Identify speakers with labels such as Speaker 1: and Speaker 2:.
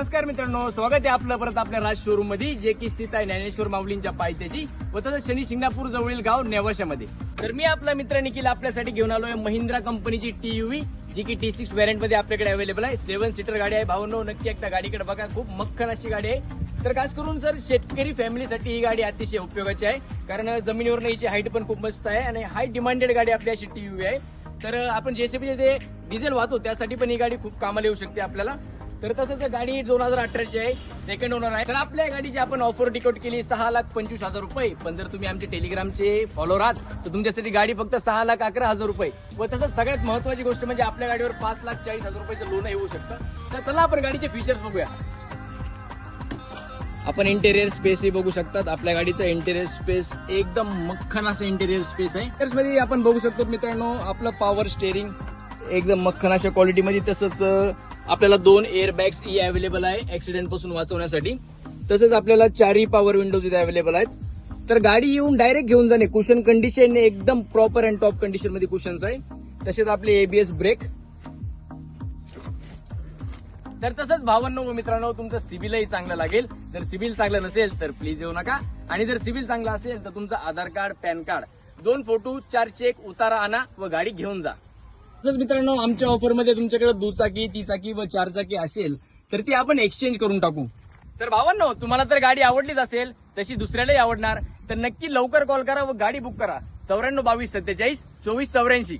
Speaker 1: नमस्कार मित्रांनो स्वागत आहे आपलं परत आपल्या राज शोरूममध्ये जे की स्थित आहे ज्ञानेश्वर माऊलींच्या पायथ्याशी व तसंच शनी शिंगणापूर जवळील गाव नेवाशामध्ये. तर मी आपला मित्र निखिल आपल्यासाठी घेऊन आलोय महिंद्रा कंपनीची टी युवी जी की टी सिक्स व्हेरियंटमध्ये आपल्याकडे अवेलेबल आहे. सेव्हन सीटर गाडी आहे. भावनो नक्की एकदा गाडीकडे बघा. खूप मक्खन अशी गाडी आहे. तर खास करून सर शेतकरी फॅमिलीसाठी ही गाडी अतिशय उपयोगाची आहे. कारण जमिनीवर हिची हाईट पण खूप मस्त आहे आणि हाय डिमांडेड गाडी आपली अशी टी आहे. तर आपण जेसीबी जे डिझेल वाहतो त्यासाठी पण ही गाडी खूप कामाला येऊ शकते आपल्याला. तर तसंच गाडी दोन हजार अठराची आहे सेकंड ओनर आहे. तर आपल्या गाडीची आपण ऑफर टिकट केली सहा लाख पंचवीस हजार रुपये. पण जर तुम्ही आमचे टेलिग्रामचे फॉलोअर आहात तर तुमच्यासाठी गाडी फक्त सहा लाख अकरा हजार रुपये. व तसंच सगळ्यात महत्वाची गोष्ट म्हणजे आपल्या गाडीवर पाच लाख चाळीस हजार रुपयाचं लोन येऊ शकतं. तर चला आपण गाडीचे फीचर्स बघूया. आपण इंटेरियर स्पेस ही बघू शकतात. आपल्या गाडीचं इंटेरियर स्पेस एकदम मक्खन असं इंटेरियर स्पेस आहे. मध्ये आपण बघू शकतो मित्रांनो आपलं पॉवर स्टेअरिंग एकदम मक्खन अशा क्वालिटीमध्ये तसंच आपल्याला दोन एअर बॅग्स ई अवेलेबल आहे ऍक्सिडेंटपासून वाचवण्यासाठी. तसंच आपल्याला चारही पॉवर विंडोज इथे अवेलेबल आहेत. तर गाडी येऊन डायरेक्ट घेऊन जाणे कुशन कंडिशन एकदम प्रॉपर अँड टॉप कंडिशनमध्ये कुशन्स आहे. तसेच आपले एबीएस ब्रेक तर तसंच भावांनो मित्रांनो तुमचं सिबिलही चांगलं लागेल. जर सिबिल चांगलं नसेल तर प्लीज येऊ नका. आणि जर सिबिल चांगलं असेल तर तुमचं आधार कार्ड पॅन कार्ड. दोन फोटो चार चेक उतारा आणा व गाडी घेऊन जा. तसंच मित्रांनो आमच्या ऑफरमध्ये तुमच्याकडे दुचाकी तिचाकी व चारचाकी असेल तर ती आपण एक्सचेंज करून टाकू. तर भावांनो तुम्हाला जर गाडी आवडलीच असेल तशी दुसऱ्यालाही आवडणार तर नक्की लवकर कॉल करा व गाडी बुक करा. चौऱ्याण्णव बावीस सत्तेचाळीस चोवीस चौऱ्याऐंशी.